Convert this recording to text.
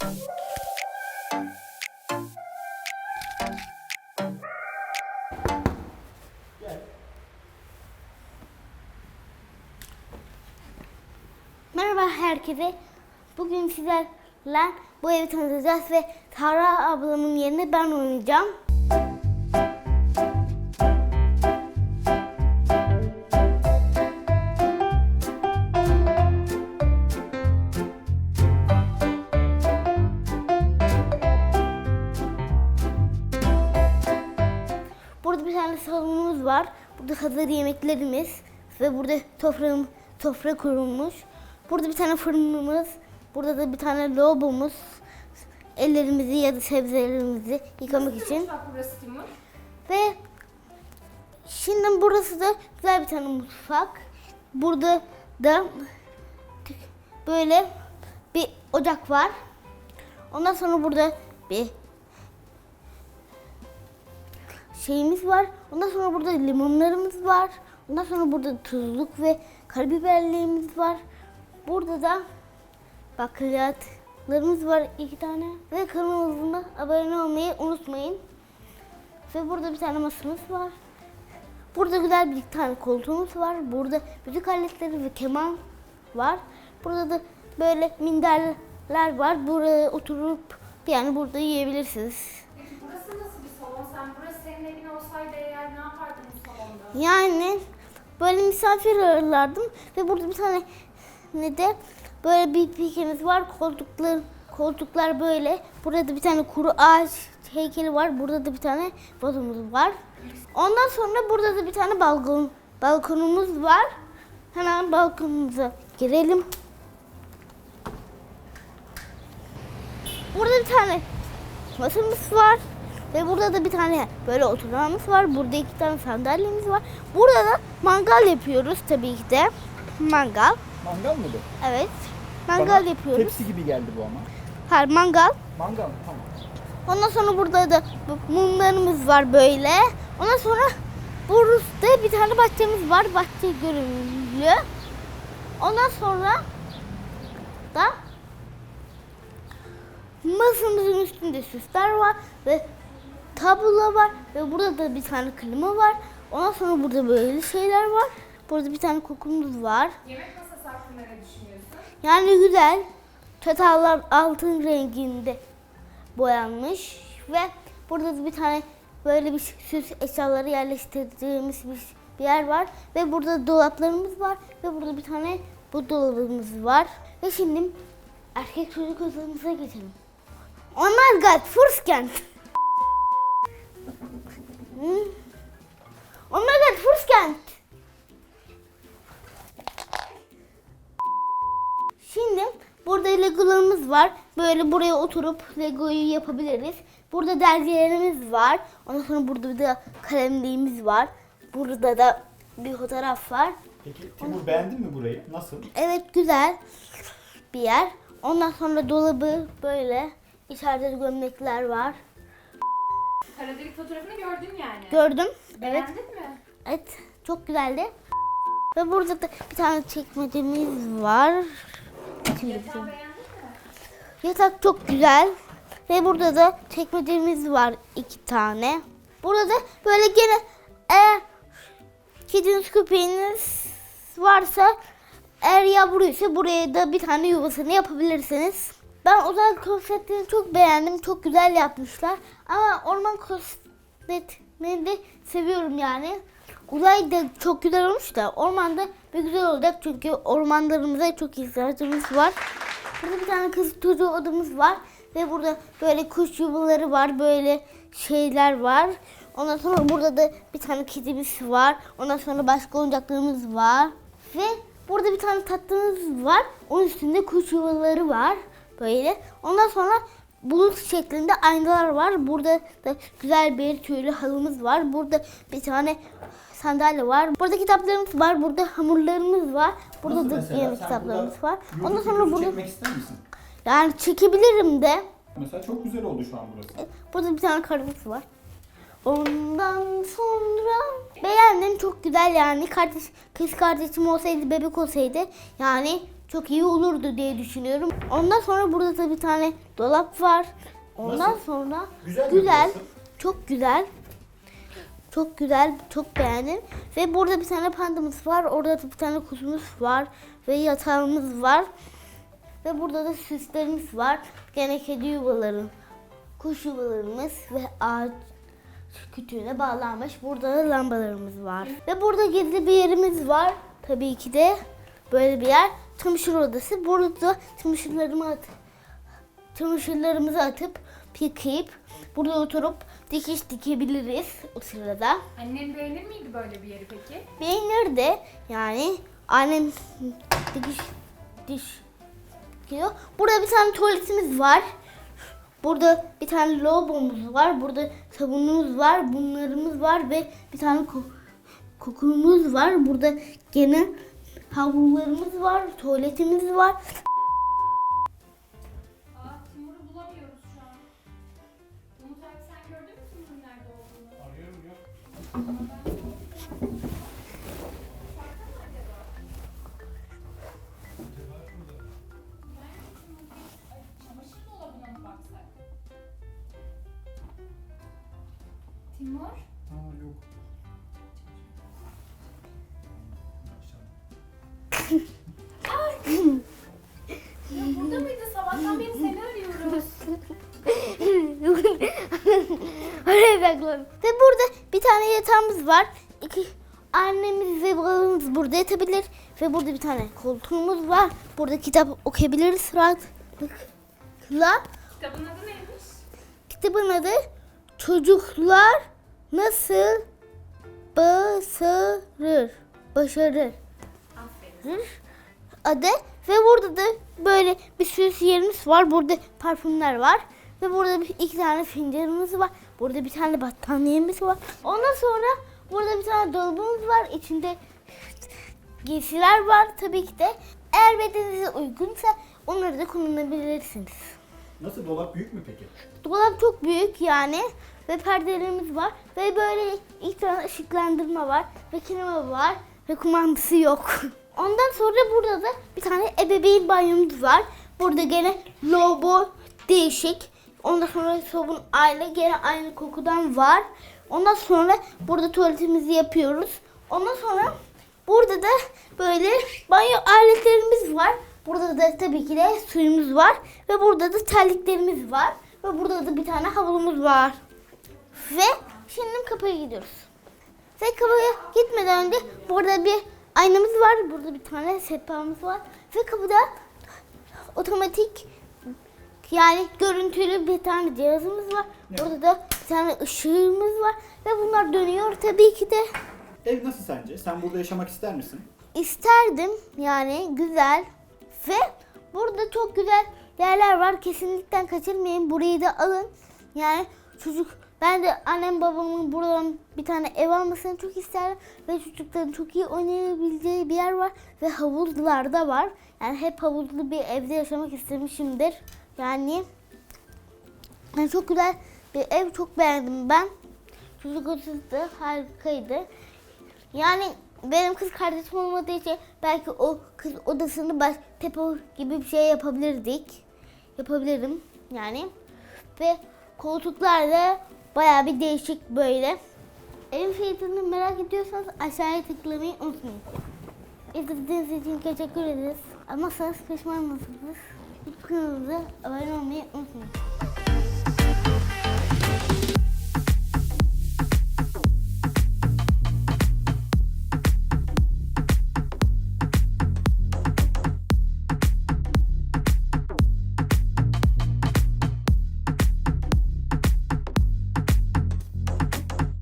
Merhaba herkese. Bugün sizlerle bu evi tanıtacağız ve Tara ablamın yerine ben oynayacağım. Burada bir tane salonumuz var. Burada hazır yemeklerimiz ve burada toprağım, sofra kurulmuş. Burada bir tane fırınımız, burada da bir tane lavabomuz. Ellerimizi ya da sebzelerimizi yıkamak için. Mutfak burası Timur. Ve şimdi burası da güzel bir tane mutfak. Burada da böyle bir ocak var. Ondan sonra burada bir şeyimiz var. Ondan sonra burada limonlarımız var. Ondan sonra burada tuzluk ve karabiberliğimiz var. Burada da bakliyatlarımız var iki tane. Ve kanalımıza abone olmayı unutmayın. Ve burada bir tane masamız var. Burada güzel bir tane koltuğumuz var. Burada müzik aletleri ve keman var. Burada da böyle minderler var. Buraya oturup yani burada yiyebilirsiniz. Peki burası nasıl bir salon? Sen burası senin evin olsaydı eğer ne yapardın salonda? Yani böyle misafir ağırlardım ve burada bir tane ne de böyle bir pikemiz var. Koltuklar koltuklar böyle. Burada bir tane kuru ağaç heykeli var. Burada da bir tane vazomuuz var. Ondan sonra burada da bir tane balkon balkonumuz var. Hemen balkonumuza girelim. Burada bir tane masamız var. Ve burada da bir tane böyle oturağımız var. Burada iki tane sandalyemiz var. Burada da mangal yapıyoruz tabii ki de. Mangal. Mangal mı bu? Evet. Mangal Bana yapıyoruz. Tepsi gibi geldi bu ama. Hayır mangal. Mangal? Tamam. Ondan sonra burada da mumlarımız var böyle. Ondan sonra burada bir tane bahçemiz var. Bahçe görünümlü. Ondan sonra da masamızın üstünde süsler var ve tablo var ve burada da bir tane klima var. Ondan sonra burada böyle şeyler var. Burada bir tane kokumuz var. Yemek masası hakkında ne düşünüyorsun? Yani güzel. Çatallar altın renginde boyanmış ve burada da bir tane böyle bir süs eşyaları yerleştirdiğimiz bir, bir yer var ve burada dolaplarımız var ve burada bir tane bu dolabımız var ve şimdi erkek çocuk odamıza geçelim. Oh my god, Furskent. Oh my god, Furskent. Şimdi burada legolarımız var. Böyle buraya oturup legoyu yapabiliriz. Burada dergilerimiz var. Ondan sonra burada da kalemliğimiz var. Burada da bir fotoğraf var. Peki Timur beğendin mi burayı? Nasıl? Evet güzel bir yer. Ondan sonra dolabı böyle. İçeride de gömlekler var. Kara delik fotoğrafını gördün yani. Gördüm. Evet. Beğendin mi? Evet. Çok güzeldi. Ve burada da bir tane çekmecemiz var. Şimdi Yatağı beğendin mi? Yatak çok güzel. Ve burada da çekmecemiz var iki tane. Burada böyle gene eğer kediniz köpeğiniz varsa eğer yavruysa buraya da bir tane yuvasını yapabilirsiniz. Ben otel konseptini çok beğendim. Çok güzel yapmışlar. Ama orman konseptini de seviyorum yani. Uzay da çok güzel olmuş da ormanda bir güzel olacak çünkü ormanlarımıza çok ihtiyacımız var. Burada bir tane kız çocuğu odamız var ve burada böyle kuş yuvaları var, böyle şeyler var. Ondan sonra burada da bir tane kedimiz var. Ondan sonra başka oyuncaklarımız var. Ve burada bir tane tatlımız var. Onun üstünde kuş yuvaları var. Böyle. Ondan sonra bulut şeklinde aynalar var. Burada da güzel bir tüylü halımız var. Burada bir tane sandalye var. Burada kitaplarımız var. Burada hamurlarımız var. Burada Nasıl da mesela? yeni Sen kitaplarımız burada var. Ondan sonra burada çekmek ister misin? yani çekebilirim de. Mesela çok güzel oldu şu an burası. Burada bir tane karımız var. Ondan sonra beğendim çok güzel yani kardeş kız kardeşim olsaydı bebek olsaydı yani çok iyi olurdu diye düşünüyorum. Ondan sonra burada da bir tane dolap var. Ondan Nasıl? sonra Güzel güzel, çok güzel. Çok güzel, çok beğendim. Ve burada bir tane pandamız var. Orada da bir tane kuzumuz var. Ve yatağımız var. Ve burada da süslerimiz var. Gene kedi yuvaları, kuş yuvalarımız ve ağaç kütüğüne bağlanmış. Burada da lambalarımız var. Ve burada gizli bir yerimiz var. Tabii ki de böyle bir yer. Çamaşır odası. Burada çamaşırlarımı at çamaşırlarımızı atıp yıkayıp burada oturup dikiş dikebiliriz o sırada. Annen beğenir miydi böyle bir yeri peki? Beğenir de yani annem dikiş diş dikiyor. Burada bir tane tuvaletimiz var. Burada bir tane lavabomuz var. Burada sabunumuz var. Bunlarımız var ve bir tane ko- kokumuz var. Burada gene havlularımız var. Tuvaletimiz var. Ya burada mıydı? Sabahtan beri seni arıyoruz. Oraya saklanın. Ve burada bir tane yatağımız var. İki annemiz ve babamız burada yatabilir. Ve burada bir tane koltuğumuz var. Burada kitap okuyabiliriz rahatlıkla. Kitabın adı neymiş? Kitabın adı Çocuklar Nasıl Başarır. Başarır. Adı ve burada da böyle bir sürü yerimiz var. Burada parfümler var ve burada bir, iki tane fincanımız var. Burada bir tane battaniyemiz var. Ondan sonra burada bir tane dolabımız var. İçinde giysiler var tabii ki de. Eğer bedeninize uygunsa onları da kullanabilirsiniz. Nasıl dolap büyük mü peki? Dolap çok büyük yani ve perdelerimiz var ve böyle ilk tane ışıklandırma var ve klima var ve kumandası yok. Ondan sonra burada da bir tane ebeveyn banyomuz var. Burada gene logo değişik. Ondan sonra sabun aile gene aynı kokudan var. Ondan sonra burada tuvaletimizi yapıyoruz. Ondan sonra burada da böyle banyo aletlerimiz var. Burada da tabii ki de suyumuz var. Ve burada da terliklerimiz var. Ve burada da bir tane havlumuz var. Ve şimdi kapıya gidiyoruz. Ve kapıya gitmeden önce burada bir aynamız var. Burada bir tane sehpamız var. Ve kapıda otomatik yani görüntülü bir tane cihazımız var. Ne? Burada da bir tane ışığımız var. Ve bunlar dönüyor tabii ki de. Ev nasıl sence? Sen burada yaşamak ister misin? isterdim yani güzel ve burada çok güzel yerler var kesinlikle kaçırmayın burayı da alın yani çocuk ben de annem babamın buradan bir tane ev almasını çok isterdim ve çocukların çok iyi oynayabileceği bir yer var ve havuzlar da var yani hep havuzlu bir evde yaşamak istemişimdir yani yani çok güzel bir ev çok beğendim ben çocuk odası da harikaydı yani benim kız kardeşim olmadığı için belki o kız odasını baş tepo gibi bir şey yapabilirdik. Yapabilirim yani. Ve koltuklar da bayağı bir değişik böyle. Evin fiyatını merak ediyorsanız aşağıya tıklamayı unutmayın. İzlediğiniz için teşekkür ederiz. Ama pişman mısınız? Kanalımıza abone